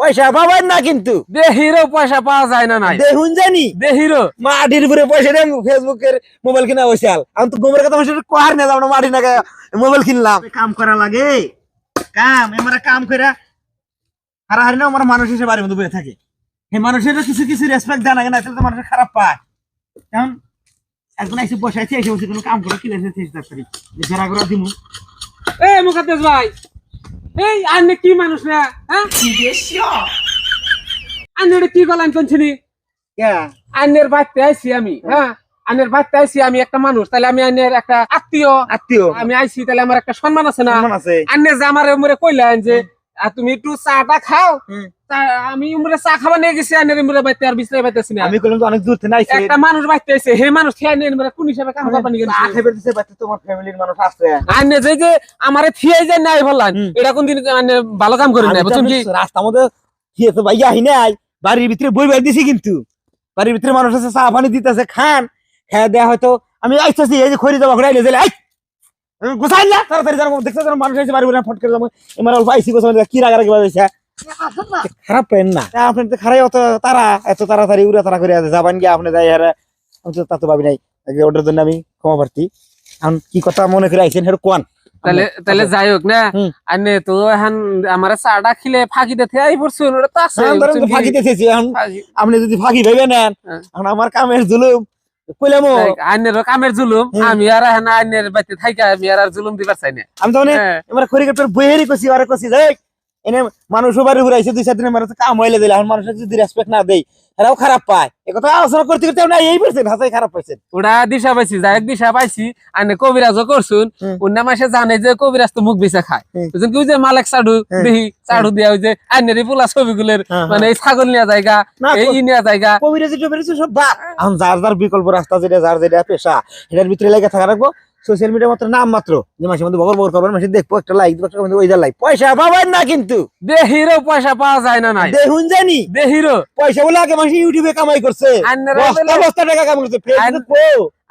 পয়সা পাবেন না কিন্তু। দেহিরও পয়সা পাওয়া যায় না নাই। দেখুন জানি। দেহিরও। মাটির উপরে পয়সা দিয়ে ফেসবুকের মোবাইল কিনা বসাল আমি তো গোবরের কথা বসে কোয়ার না আমরা মাটি না মোবাইল কিনলাম। কাম করা লাগে। কাম আমরা কাম করে হারাহারি না আমার মানুষ হিসেবে বাড়ির মধ্যে বসে থাকে। এই মানুষের কিছু কিছু রেসপেক্ট জানা না তাহলে তো মানুষের খারাপ পায়। এখন একজন এসে বসাইছে এসে বসে কোনো কাম করে কি লেগেছে চেষ্টা করি। জেরা করে দিমু। এই মুখাদ্দেশ ভাই এই আন্নে কি মানুষ না হ্যাঁ? আন্নের কি গলান শুনছিনি? আন্নের বাড়িতে আইছি আমি হ্যাঁ। আনের বাড়িতে আইছি আমি একটা মানুষ তাহলে আমি আনের একটা আত্মীয়। আত্মীয়। আমি আইছি তাহলে আমার একটা সম্মান আছে না? আন্নে যে আমার উমরে কইলেন যে আহ, তুমি একটু চাটা খাও। আমি উমরে চা খাবার নিয়ে গেছি আন্নের উমরে বাইতে আর বিছনায় বাইতেছি না। আমি কইলাম তো অনেক দূর থেকে আইছে একটা মানুষ বাইতে আইছে হে মানুষ খেয়ে নিয়ে উমরে কোন হিসাবে কাম করবানি গেছে আঠে বাচ্চা তোমার ফ্যামিলির মানুষ আছে। আন্নে যে যে আমারে থিয়ে যায় নাই বললাম। এটা কোন দিন আন্নে ভালো কাম করি না তো বুঝছেন কি? আমি রাস্তার মধ্যে কি আছে ভাই আহি নাই। বাড়ির ভিতরে বই বাই দিছি কিন্তু। বাড়ির ভিতরে মানুষ আছে চা পানি দিতেছে খান। খেয়ে দেয়া হয়তো আমি আইতেছি এই যে খড়ি গোসাই না তাড়াতাড়ি যাব। দেখতে যাব মানুষ এসে বাড়ি বলে ফট করে যাব। এমার অল্প আইসি গোসাই কি রাগা রাগি বাজাইছে খারাপ পেন না। আপনি তো খারাই অত তারা এত তাড়াতাড়ি উড়ে তারা করে আছে। যাবেন গিয়ে আপনি যাই আমি তো তা তো ভাবি নাই। ওটার জন্য আমি ক্ষমা প্রার্থী। এখন কি কথা মনে করে আইছেন হের কোয়ান? তাহলে তাহলে যাই হোক না। আনে তো এখন আমার চাটা খিলে ফাঁকি দিতে আই পড়ছে ওটা তো আছে হ্যাঁ, ধরেন তো বুঝছেন কি? ফাঁকি দিতেছি এখন আপনি যদি ফাঁকি ভেবে নেন হ্যাঁ। এখন আমার কামের জুলুম। কইলাম কামের জুলুম। আমি আর আইনের থাইকা আমি আর আর জুলুম দিবার চাই না আমি তো মানে হ্যাঁ। এবার খরিকার বইয়েরই কছি আরে কছি দেখ এনে মানুষ বাড়ি ঘুরে আইছে দুই চার দিনের মানুষ কাম হইলে দিলে এখন মানুষের যদি রেসপেক্ট না দেই এরাও খারাপ পায়। এ কথা আলোচনা করতে করতে না এই পাইছেন হাতাই খারাপ পাইছেন। ওটা দিশা পাইছি যাই দিশা পাইছি আইনে কবিরাজও করছুন। অন্য মাসে জানে যে কবিরাজ তো মুখ বেচা খায়। হুম। বুঝছেন কি? যে মালেক চাডু। দেখি চাডু দিয়া ওই যে আইনের পোলা ছবিগুলোর হ্যাঁ, মানে এই ছাগল নেওয়া জায়গা এই নেওয়া জায়গা। কবিরাজি টবিরাজি সব বাদ এখন যার যার বিকল্প রাস্তা যেটা যার যেটা পেশা এটার ভিতরে লেগে থাকা রাখব। সোশ্যাল মিডিয়া মাত্র নাম মাত্র। যে মাসের মধ্যে বগর বগর করবেন মাসে দেখব একটা লাইক দিব একটা ওই লাইক পয়সা পাবেন না কিন্তু। দেহিরও পয়সা পাওয়া যায় না নাই। দেখুন জানি। দেহিরও। পয়সা বলে আগে মাসে ইউটিউবে কামাই করছে। বস্তা বস্তা টাকা কামাই করছে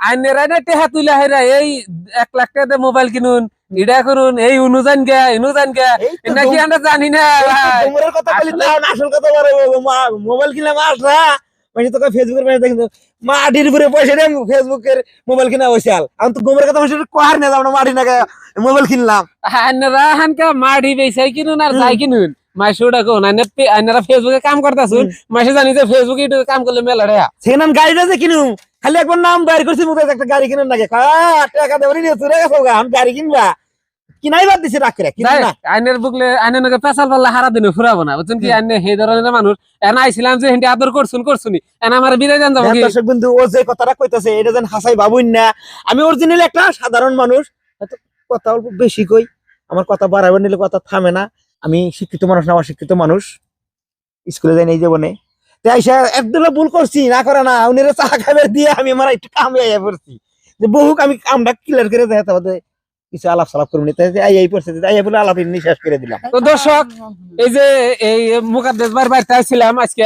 আইনেরা না টেহা তুলে হেরা এই এক লাখ টাকা দিয়ে মোবাইল কিনুন ইডা করুন এই অনুযান গে অনুযান গে। নাকি আমরা জানি না? আসল কথা মোবাইল কিনলাম আসরা মানে তোকে ফেসবুকের মানে দেখি মাটির উপরে পয়সা দিয়ে ফেসবুকের মোবাইল কিনা বসাল আমি তো গোবরের কথা বসে কোয়ার না আমরা মাটি না মোবাইল কিনলাম। আইনেরা হানকা মাড়ি বেসাই কিনুন আর হুম। যাই কিনুন। মাসে ওটা কোন আইনেরা ফেসবুকে কাম করতেছুন মাসে জানি যে ফেসবুকে ইউটিউবে কাম করলে মেলা রেয়া সেখানে গাড়িটা যে কিনু। খালি একবার নাম বাইর করছি মুখে একটা গাড়ি কিনুন নাকি। আহ, টাকা দেবো নিয়ে চলে গেছো গা, আমি গাড়ি কিনবা। কিনাই বাদ দিছি রাখ আইনের বুকলে আইনের নাকি পেশাল পাল্লা হারা দিনে ফুরাবো না বুঝছেন কি? আইনে সেই ধরনের মানুষ। এন আইছিলাম যে হেঁটে আদর করছুন করছুনি। এন আমার বিদায় জান যাব দর্শক বন্ধু ও যে কথাটা কইতাছে এটা যেন হাসাই ভাবুন না। আমি অরিজিনাল একটা সাধারণ মানুষ কথা অল্প বেশি কই আমার কথা বাড়াবার নিলে কথা থামে না। আমি শিক্ষিত মানুষ না অশিক্ষিত মানুষ। স্কুলে যাই এই জীবনে। তাই আইসা একদম ভুল করছি না করে না। উনিরা চা খাবার দিয়ে আমি আমার একটু কামে আইয়া পড়ছি। যে বহু আমি কামটা ক্লিয়ার করে দেখাতে হবে। কিছু আলাপ সালাপ আইয়া বলে আলাপ নিঃশ্বাস করে দিলাম। তো দর্শক এই যে এই ভাইয়ের বাড়িতে আসছিলাম আজকে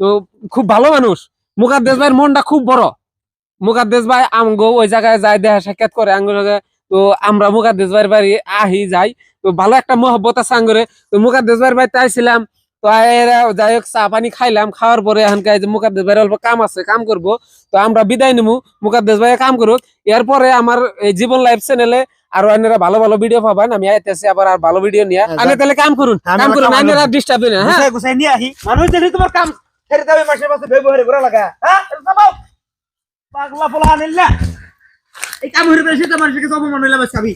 তো খুব ভালো মানুষ। মুকাদ্দেশ ভাইয়ের মনটা খুব বড়। মুকাদ্দেশ ভাই আমগো ওই জায়গায় যায় দেখা সাক্ষাৎ করে তো আমরা ভাইয়ের বাড়ি আহি যাই। তো ভালো একটা মহব্বত আছে আঙ্গুরে। তো মুকাদ্দেশ ভাইয়ের বাড়িতে আসছিলাম তো যাই হোক চা পানি খাইলাম। খাওয়ার পরে এখানকার যে মুকাদ্দেশ ভাইয়ের অল্প কাম আছে কাম করব। তো আমরা বিদায় নিমু। মুকাদ্দেশ ভাই কাম করুক। এরপরে আমার এই জীবন লাইফ চ্যানেলে আরও অন্যরা ভালো ভালো ভিডিও পাবেন আমি আইতেছি আবার আর ভালো ভিডিও নিয়ে। হ্যাঁ, আমি তাহলে কাম করুন কাম করুন অন্যরা ডিস্টার্ব দিন হ্যাঁ। গুছাই নিয়ে আহি। মানুষ দেখলে তোমার কাম ছেড়ে দেবে মাসে মাসে ব্যবহারে ঘোরা লাগা। হ্যাঁ পাগলা পোলা আনিল এই কাম হইরে বেশি তো মানুষকে অপমান হইলে বাঁচাবি